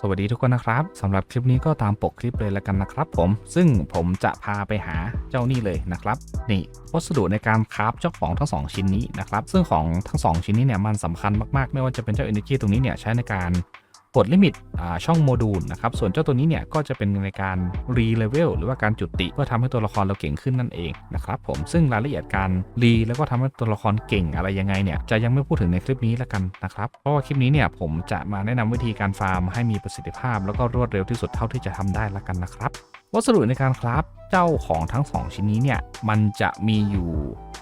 สวัสดีทุกคนนะครับสำหรับคลิปนี้ก็ตามปกคลิปเลยแล้วกันนะครับผม ซึ่งผมจะพาไปหาเจ้านี่เลยนะครับ นี่วัสดุในการคราฟเจ้าของทั้ง 2 ชิ้นนี้นะครับ ซึ่งของทั้ง 2 ชิ้นนี้เนี่ยมันสำคัญมากๆ ไม่ว่าจะเป็นเจ้า Energy ตรงนี้เนี่ยใช้ในการ ปลดลิมิตช่องโมดูลนะครับ ส่วนเจ้าตัวนี้เนี่ยก็จะเป็นในการรีเลเวลหรือว่าการจุติเพื่อทำให้ตัวละครเราเก่งขึ้นนั่นเองนะครับผมซึ่งรายละเอียดการรีแล้วก็ทำให้ตัวละครเก่งอะไรยังไงเนี่ยจะยังไม่พูดถึงในคลิปนี้แล้วกันนะครับเพราะว่าคลิปนี้เนี่ยผมจะมาแนะนำวิธีการฟาร์มให้มีประสิทธิภาพ แล้วก็รวดเร็วที่สุดเท่าที่จะทำได้ละกันนะครับวัสดุในการคราฟเจ้าของทั้ง 2 ชิ้นนี้เนี่ยมันจะมีอยู่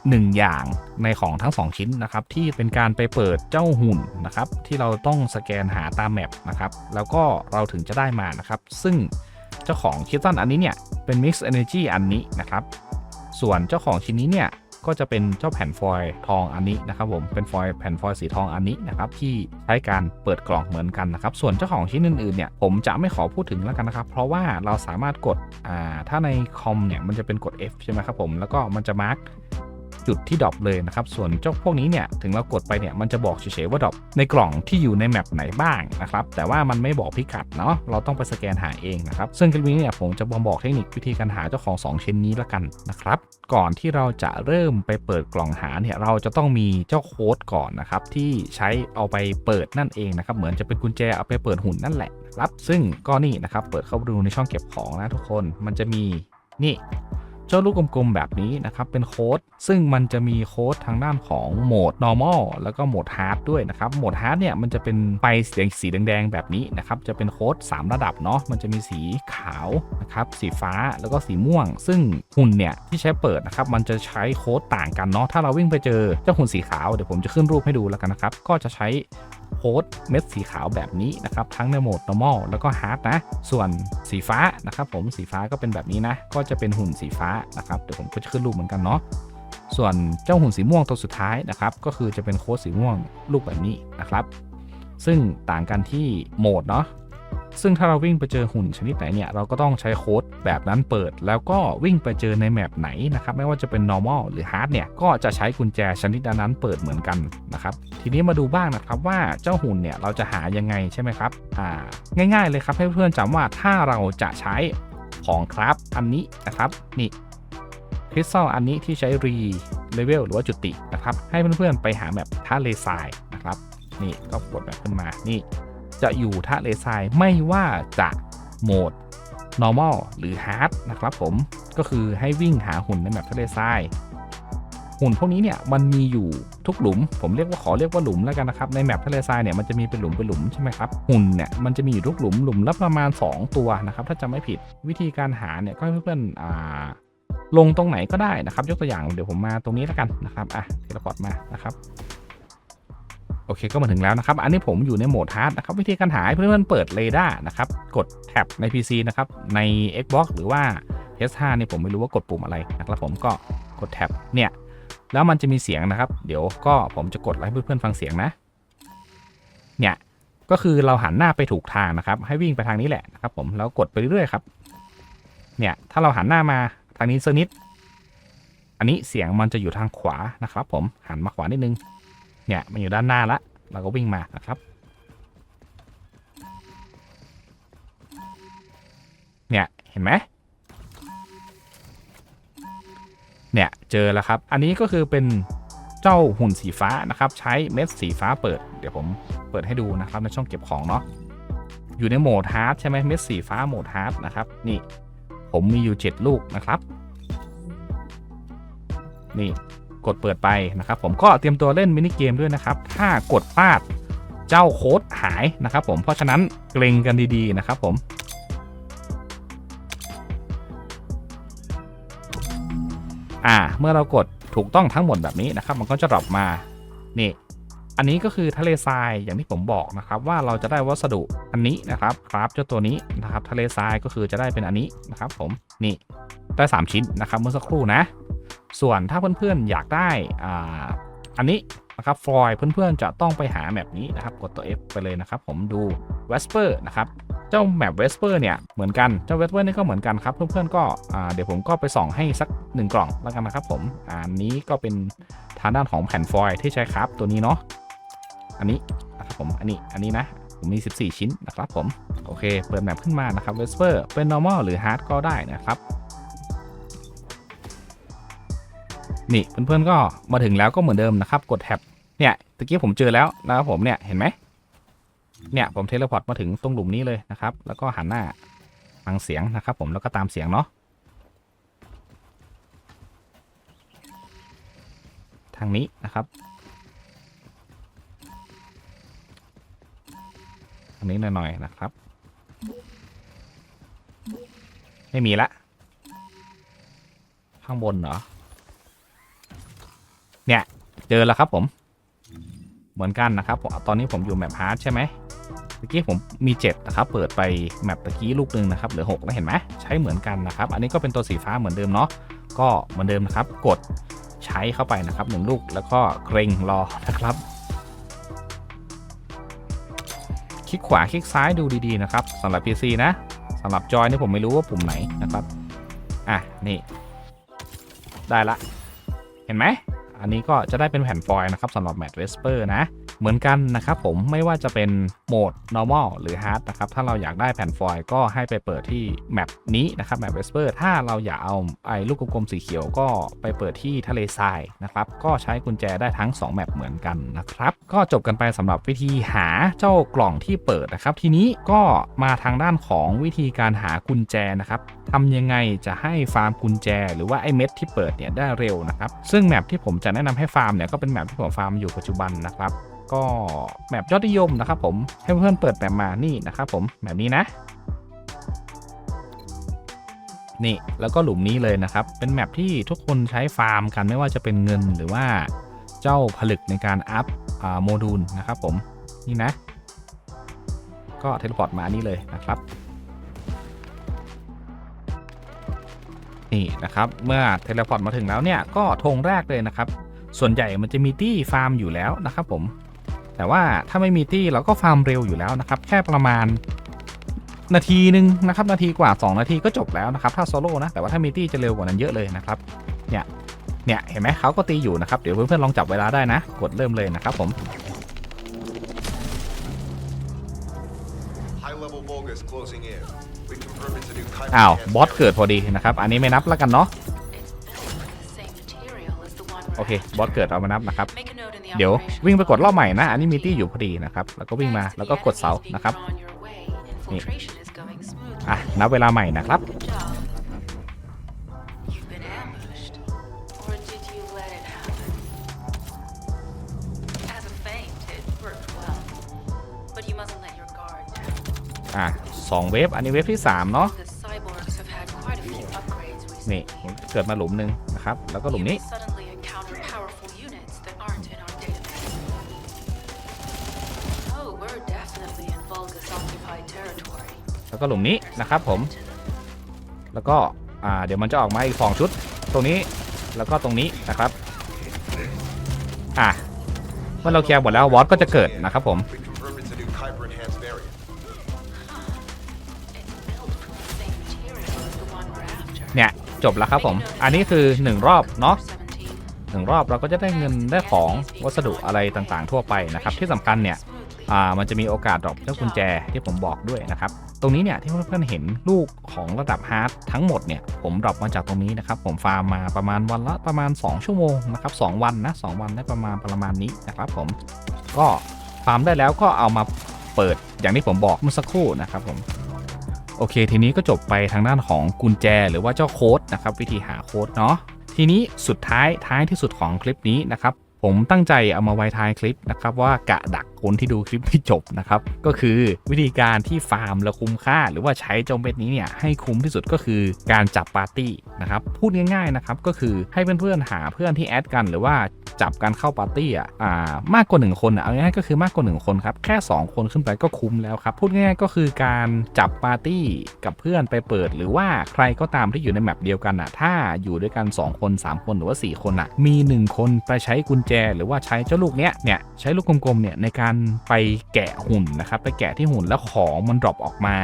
1 อย่างในของทั้ง 2 ชิ้นนะครับที่เป็นการไปเปิดเจ้าหุ่นนะครับที่เราต้องสแกนหาตามแมปนะครับแล้วก็เราถึงจะได้มานะครับ ซึ่งเจ้าของคิตตันอันนี้เนี่ยเป็น Mix Energy อันนี้นะครับ ส่วนเจ้าของชิ้นนี้เนี่ยก็จะเป็นเจ้าแผ่นฟอยล์ทองอันนี้นะครับผมเป็นฟอยล์แผ่นฟอยล์สีทองอันนี้นะครับที่ใช้การเปิดกล่องเหมือนกันนะครับ ส่วนเจ้าของชิ้นอื่นๆเนี่ยผมจะไม่ขอพูดถึงแล้วกันนะครับ เพราะว่าเราสามารถกดอ่าถ้าในคอมเนี่ยมันจะเป็นกด F ใช่ไหมครับผมแล้วก็มันจะมาร์ก จุดที่ดรอปเลยนะครับส่วนเจ้าพวกนี้เนี่ยถึงเรากดไปเนี่ยมันจะบอกเฉยๆว่าดรอปในกล่องที่อยู่ในแมปไหนบ้างนะครับแต่ว่ามันไม่บอกพิกัดเนาะเราต้องไปสแกนหาเองนะครับซึ่งคลิปนี้เนี่ยผมจะมาบอกเทคนิควิธีการหาเจ้าของ 2 ชิ้นนี้ละกันนะครับก่อนที่เราจะเริ่มไปเปิดกล่องหาเนี่ยเราจะต้องมีเจ้าโค้ดก่อนนะครับที่ใช้เอาไปเปิดนั่นเองนะครับเหมือนจะเป็นกุญแจเอาไปเปิดหุ่นนั่นแหละครับซึ่งก็นี่นะครับเปิดเข้าไปดูในช่องเก็บของนะทุกคนมันจะมีนี่ เจ้าลูกกลมๆแบบนี้นะครับเป็นโค้ด ซึ่งมันจะมีโค้ดทางด้านของโหมด normal แล้วก็โหมด hard ด้วยนะครับ โหมด hard เนี่ยมันจะเป็นไฟสีสีแดงๆแบบนี้นะครับ จะเป็นโค้ด 3 ระดับเนาะ มันจะมีสีขาวนะครับ สีฟ้าแล้วก็สีม่วง ซึ่งหุ่นเนี่ยที่ใช้เปิดนะครับ มันจะใช้โค้ดต่างกันเนาะ ถ้าเราวิ่งไปเจอเจ้าหุ่นสีขาว เดี๋ยวผมจะขึ้นรูปให้ดูแล้วกันนะครับ ก็จะใช้ โค้ดเม็ดสีขาวแบบนี้นะครับทั้งในโหมด normal แล้วก็ hard นะ ส่วนสีฟ้านะครับผมสีฟ้าก็เป็นแบบนี้นะ ก็จะเป็นหุ่นสีฟ้านะครับเดี๋ยวผมก็จะขึ้นรูปเหมือนกันเนาะส่วนเจ้าหุ่นสีม่วงตัวสุดท้ายนะครับก็คือจะเป็นโค้ดสีม่วงรูปแบบนี้นะครับซึ่งต่างกันที่โหมดเนาะ ซึ่งถ้าเราวิ่งไปเจอหุ่นชนิดไหนเนี่ยเราก็ต้องใช้โค้ดแบบนั้นเปิด แล้วก็วิ่งไปเจอในแมปไหนนะครับไม่ว่าจะเป็น normal หรือ hard เนี่ยก็จะใช้กุญแจชนิดนั้นเปิดเหมือนกันนะครับทีนี้มาดูบ้างนะครับว่าเจ้าหุ่นเนี่ยเราจะหายังไงใช่ไหมครับอ่าง่ายๆเลยครับให้เพื่อนๆจำว่าถ้าเราจะใช้ของครับอันนี้นะครับนี่คริสตัลอันนี้ที่ใช้รีเลเวลหรือว่าจุตินะครับให้เพื่อนๆไปหาแบบท่าเลทรายนะครับนี่ก็กดแบบขึ้นมานี่ จะอยู่ท่าเลทรายไม่ว่าจะโหมด normal หรือ hard นะครับผมก็คือให้วิ่งหาหุ่นในแบบทะเลทรายหุ่นพวกนี้เนี่ยมันมีอยู่ทุกหลุม ผมเรียกว่าขอเรียกว่าหลุมแล้วกันนะครับในแมปทะเลทรายเนี่ยมันจะมีเป็นหลุมเป็นหลุมใช่ไหมครับหุ่นเนี่ยมันจะมีอยู่ทุกหลุมหลุมละประมาณ 2 ตัวนะครับถ้าจำไม่ผิดวิธีการหาเนี่ยก็ให้เพื่อนๆลงตรงไหนก็ได้นะครับ ยกตัวอย่างเดี๋ยวผมมาตรงนี้แล้วกันนะครับอะเทเลพอร์ตมานะครับ โอเคก็มาถึงแล้วนะครับ อันนี้ผมอยู่ในโหมดฮาร์ดนะครับวิธีการหาให้เพื่อนๆเปิดเรดาร์นะครับ กดแท็บใน PC นะครับ ใน Xbox หรือว่า PS5 นี่ผมไม่รู้ว่ากดปุ่มอะไรนะครับผมก็กดแท็บเนี่ย แล้วมันจะมีเสียงนะครับ เดี๋ยวก็ผมจะกดให้เพื่อนๆฟังเสียงนะ เนี่ยก็คือเราหันหน้าไปถูกทางนะครับ ให้วิ่งไปทางนี้แหละนะครับ ผมแล้วกดไปเรื่อยๆครับ เนี่ยถ้าเราหันหน้ามาทางนี้สักนิด อันนี้เสียงมันจะอยู่ทางขวานะครับ ผมหันมาขวานิดนึง เนี่ยมันอยู่ด้านหน้าละเราก็วิ่งมานะครับ เนี่ยเห็นไหมเนี่ยเจอแล้วครับ อันนี้ก็คือเป็นเจ้าหุ่นสีฟ้านะครับ ใช้เม็ดสีฟ้าเปิด เดี๋ยวผมเปิดให้ดูนะครับในช่องเก็บของเนาะอยู่ในโหมดฮาร์ดใช่ไหมเม็ดสีฟ้าโหมดฮาร์ดนะครับนี่ผมมีอยู่ 7 ลูกนะครับ นี่ กดเปิดไปนะครับผมก็เตรียมตัวเล่นมินิเกมด้วยนะครับ ถ้ากดพลาดเจ้าโค้ดหายนะครับผมเพราะฉะนั้นเกรงกันดีๆนะครับผมอ่าเมื่อเรากดถูกต้องทั้งหมดแบบนี้นะครับ มันก็จะดรอปมานี่อันนี้ก็คือทะเลทรายอย่างที่ผมบอกนะครับ ว่าเราจะได้วัสดุอันนี้นะครับครับเจ้าตัวนี้นะครับ ทะเลทรายก็คือจะได้เป็นอันนี้นะครับ ผมนี่ได้ 3 ชิ้นนะครับ เมื่อสักครู่นะ ส่วนถ้าเพื่อนๆอยากได้อ่าอันนี้นะครับฟลอยเพื่อนๆจะต้องไปหาแมปนี้นะครับกดตัว F ไปเลยนะครับ ผมดู Vesper นะครับเจ้าแมปเวสเปอร์เนี่ยเหมือนกันเจ้าเวสเปอร์นี่ก็เหมือนกันครับเพื่อนๆก็เดี๋ยวผมก็ไปส่องให้สักหนึ่งกล่องแล้วกันนะครับผมอันนี้ก็เป็นทางด้านของแผ่นฟอยล์ที่ใช้ครับตัวนี้เนาะอันนี้นะครับผมอันนี้อันนี้นะผมมี 14 ชิ้นนะครับผมโอเคเปิดแมปขึ้นมานะครับ Vesper เป็น normal หรือ hard ก็ได้นะครับ นี่เพื่อนๆก็มาถึงแล้วก็เหมือนเดิมนะครับ กดแท็บเนี่ยตะกี้ผมเจอแล้วนะครับผมเนี่ยเห็นไหมเนี่ยผมเทเลพอร์ตมาถึงตรงหลุมนี้เลยนะครับ แล้วก็หันหน้าฟังเสียงนะครับ ผมแล้วก็ตามเสียงเนาะทางนี้นะครับทางนี้หน่อยๆนะครับ ไม่มีละ ข้างบนเหรอ เนี่ย เจอแล้วครับผม เหมือนกันนะครับผมตอนนี้ผมอยู่แมปฮาร์ดใช่ไหมเมื่อกี้ผมมี 7 นะครับ เปิดไปแมปตะกี้ลูกหนึ่งนะครับเหลือ6แล้วเห็นไหมใช้เหมือนกันนะครับ อันนี้ก็เป็นตัวสีฟ้าเหมือนเดิมเนาะก็เหมือนเดิมนะครับ กดใช้เข้าไปนะครับหนึ่งลูกแล้วก็เกรงรอนะครับคลิกขวาคลิกซ้ายดูดีๆนะครับสำหรับ PC นะสำหรับจอยนี่ผมไม่รู้ว่าปุ่มไหนนะครับ อะ นี่ ได้ละ เห็นไหม อันนี้ก็จะได้เป็นแผ่นฟอยล์นะครับสำหรับแม t เวสเปอร์นะ เหมือนกันนะครับผมไม่ว่าจะเป็นโหมด normal หรือ hard นะครับ ถ้าเราอยากได้แผ่นฟอยล์ก็ให้ไปเปิดที่แมปนี้นะครับแมปเวสเปอร์ถ้าเราอยากเอาไอ้ลูกกลมๆสีเขียวก็ไปเปิดที่ทะเลทรายนะครับก็ใช้กุญแจได้ทั้ง 2 แมปเหมือนกันนะครับก็จบกันไปสำหรับวิธีหาเจ้ากล่องที่เปิดนะครับ ทีนี้ก็มาทางด้านของวิธีการหากุญแจนะครับทำยังไงจะให้ฟาร์มกุญแจ หรือว่าไอ้เม็ดที่เปิดเนี่ยได้เร็วนะครับ ซึ่งแมปที่ผมจะแนะนำให้ฟาร์มเนี่ยก็เป็นแมปที่ผมฟาร์มอยู่ปัจจุบันนะครับ ก็แมปยอดนิยมนะครับผมให้เพื่อนเปิดแมปมานี่นะครับผมแบบนี้นะ นี่แล้วก็หลุมนี้เลยนะครับ เป็นแมปที่ทุกคนใช้ฟาร์มกันไม่ว่าจะเป็นเงินหรือว่าเจ้าผลึกในการอัพอโมดูลนะครับผมนี่นะ ก็เทเลพอร์ตมานี่เลยนะครับนี่นะครับเมื่อเทเลพอร์ตมาถึงแล้วเนี่ยก็ธงแรกเลยนะครับ ส่วนใหญ่มันจะมีตี้ฟาร์มอยู่แล้วนะครับผม แต่ว่าถ้าไม่มีตี้เราก็ฟาร์มเร็วอยู่แล้วนะครับ แค่ประมาณนาทีหนึ่งนะครับนาทีกว่า 2 นาทีก็จบแล้วนะครับ ถ้าโซโล่นะแต่ว่าถ้ามีตี้จะเร็วกว่านั้นเยอะเลยนะครับเนี่ยเนี่ยเห็นไหมเขาก็ตีอยู่นะครับ เดี๋ยวเพื่อนๆลองจับเวลาได้นะ กดเริ่มเลยนะครับผม High level Volga is closing in. We confirm it's a new Kuiper อ้าว Enhanced บอสเกิดพอดีนะครับ อันนี้ไม่นับแล้วกันเนาะ โอเค we're บอสเกิดเอามานับนะครับ Make a note in the เดี๋ยว operation วิ่งไปกดรอบ file. ใหม่นะ อันนี้มีตี้อยู่พอดีนะครับ แล้วก็วิ่งมา Thanks to แล้ว the ก็กด enemies เสา being นะครับ drawn your way, infiltration is going smoothly. อะนับเวลาใหม่นะครับ Good job. You've been ambushed. Or did you let it happen? As a feint, it worked well. But you mustn't let your guard down. อะสองเวฟอันนี้웨ฟที่ 3 เนาะ The cyborgs have had quite a few upgrades นี่ recently. เกิดมาหลุมหนึ่งนะครับ แล้วก็หลุม You นี้ ก็หลุมนี้นะครับผม แล้วก็อ่าเดี๋ยวมันจะออกมาอีกสองชุด ตรงนี้แล้วก็ตรงนี้นะครับ อะเมื่อเราเคลียร์หมดแล้ววอตก็จะเกิดนะครับผมเนี่ยจบแล้วครับผม อันนี้คือ 1 รอบเนาะหนึ่งรอบเราก็จะได้เงินได้ของวัสดุอะไรต่างๆ ทั่วไปนะครับ ที่สำคัญเนี่ย อ่ามันจะมีโอกาสดรอปเจ้ากุญแจที่ผมบอกด้วยนะครับ ตรงนี้เนี่ยที่เพื่อนๆเห็นลูกของระดับฮาร์ดทั้งหมดเนี่ยผมดรอปมาจากตรงนี้นะครับ ผมฟาร์มมาประมาณวันละประมาณ 2 ชั่วโมงนะครับสวันนะ2วันได้ประมาณประมาณนี้นะครับ ผมก็ฟาร์มได้แล้วก็เอามาเปิดอย่างที่ผมบอกเมื่อสักครู่นะครับผมโอเค ทีนี้ก็จบไปทางด้านของกุญแจหรือว่าเจ้าโค้ดนะครับวิธีหาโค้ดเนาะทีนี้สุดท้ายท้ายที่สุดของคลิปนี้นะครับผมตั้งใจเอามาไว้ท้ายคลิปนะครับว่ากะดัก คนที่ดูคลิปไม่จบนะครับ ก็คือวิธีการที่ฟาร์มและคุ้มค่า หรือว่าใช้เจ้าเม็ดนี้เนี่ยให้คุ้มที่สุดก็คือการจับปาร์ตี้นะครับ พูดง่ายๆนะครับก็คือให้เพื่อนๆหาเพื่อนที่แอดกันหรือว่าจับกันเข้าปาร์ตี้อะอ่ามากกว่า 1 คนอะเอาง่ายๆก็คือมากกว่า 1 คนครับ แค่ 2 คนขึ้นไปก็คุ้มแล้วครับ พูดง่ายๆก็คือการจับปาร์ตี้กับเพื่อนไปเปิด หรือว่าใครก็ตามที่อยู่ในแมปเดียวกันอะถ้าอยู่ด้วยกัน 2 คน 3 คนหรือว่า 4 คนอะมี 1 คนไปใช้กุญแจ หรือว่าใช้เจ้าลูกเนี้ยเนี่ยใช้ลูกกลมๆเนี่ยในการไปแกะหุ่นนะครับ ไปแกะที่หุ่นแล้วของมันดรอปออกมา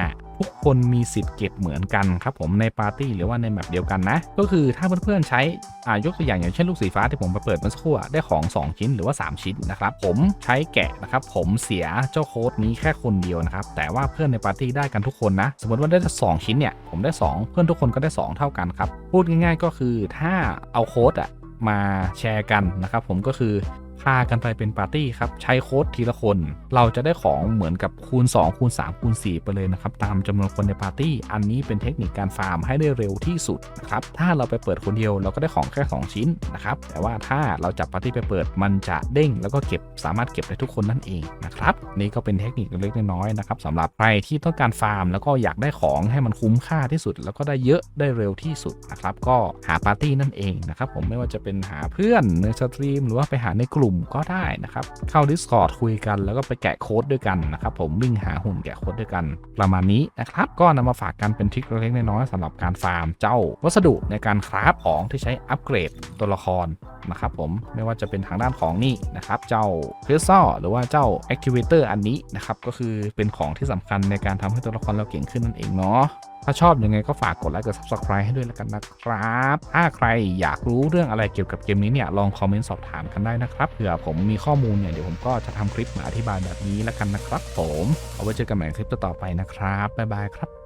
ทุกคนมีสิทธิ์เก็บเหมือนกันครับผมในปาร์ตี้หรือว่าในแมปเดียวกันนะ ก็คือถ้าเพื่อนๆใช้อ่ายกตัวอย่างอย่างเช่นลูกสีฟ้าที่ผมไปเปิดเมื่อสักครู่ได้ของ 2 ชิ้นหรือว่า 3 ชิ้นนะครับ ผมใช้แกะนะครับ ผมเสียเจ้าโค้ดนี้แค่คนเดียวนะครับ แต่ว่าเพื่อนในปาร์ตี้ได้กันทุกคนนะ สมมติว่าได้สองชิ้นเนี่ยผมได้ 2 เพื่อนทุกคนก็ได้ 2 เท่ากันครับพูดง่าย ๆ ก็คือถ้าเอาโค้ดอะมาแชร์กันนะครับผมก็คือ พากันไปเป็นปาร์ตี้ครับ ใช้โค้ดทีละคน เราจะได้ของเหมือนกับคูณ 2 คูณ 3 คูณ 4 ไปเลยนะครับ ตามจำนวนคนในปาร์ตี้ อันนี้เป็นเทคนิคการฟาร์มให้ได้เร็วที่สุดนะครับ ถ้าเราไปเปิดคนเดียวเราก็ได้ของแค่ 2 ชิ้นนะครับ แต่ว่าถ้าเราจับปาร์ตี้ไปเปิดมันจะเด้ง แล้วก็เก็บสามารถเก็บได้ทุกคนนั่นเองนะครับ นี่ก็เป็นเทคนิคเล็กน้อยนะครับสำหรับใครที่ต้องการฟาร์ม แล้วก็อยากได้ของให้มันคุ้มค่าที่สุด แล้วก็ได้เยอะได้เร็วที่สุดนะครับ ก็หาปาร์ตี้นั่นเองนะครับ ผมไม่ว่าจะเป็นหาเพื่อนในสตรีมหรือว่าไปหาในกลุ่มก็ได้นะครับ เข้า Discord คุยกันแล้วก็ไปแกะโค้ดด้วยกันนะครับ ผมวิ่งหาหุ่นแกะโค้ดด้วยกัน ประมาณนี้นะครับ ก็นำมาฝากกันเป็นทริคเล็กๆน้อยๆสำหรับการฟาร์มเจ้า วัสดุในการคราฟของที่ใช้อัปเกรดตัวละครนะครับผมไม่ว่าจะเป็นทางด้านของนี่นะครับ เจ้าคริสตัลหรือว่าเจ้า Activator อันนี้นะครับ ก็คือเป็นของที่สำคัญในการทำให้ตัวละครเราเก่งขึ้นนั่นเองเนาะ ถ้าชอบยังไงก็ฝากกดไลค์กด subscribe ให้ด้วยแล้วกันนะครับ ถ้าใครอยากรู้เรื่องอะไรเกี่ยวกับเกมนี้เนี่ยลองคอมเมนต์สอบถามกันได้นะครับเผื่อผมมีข้อมูลเนี่ยเดี๋ยวผมก็จะทำคลิปมาอธิบายแบบนี้แล้วกันนะครับ ผมเอาไว้เจอกันใหม่คลิปต่อๆไปนะครับบ๊ายบายครับ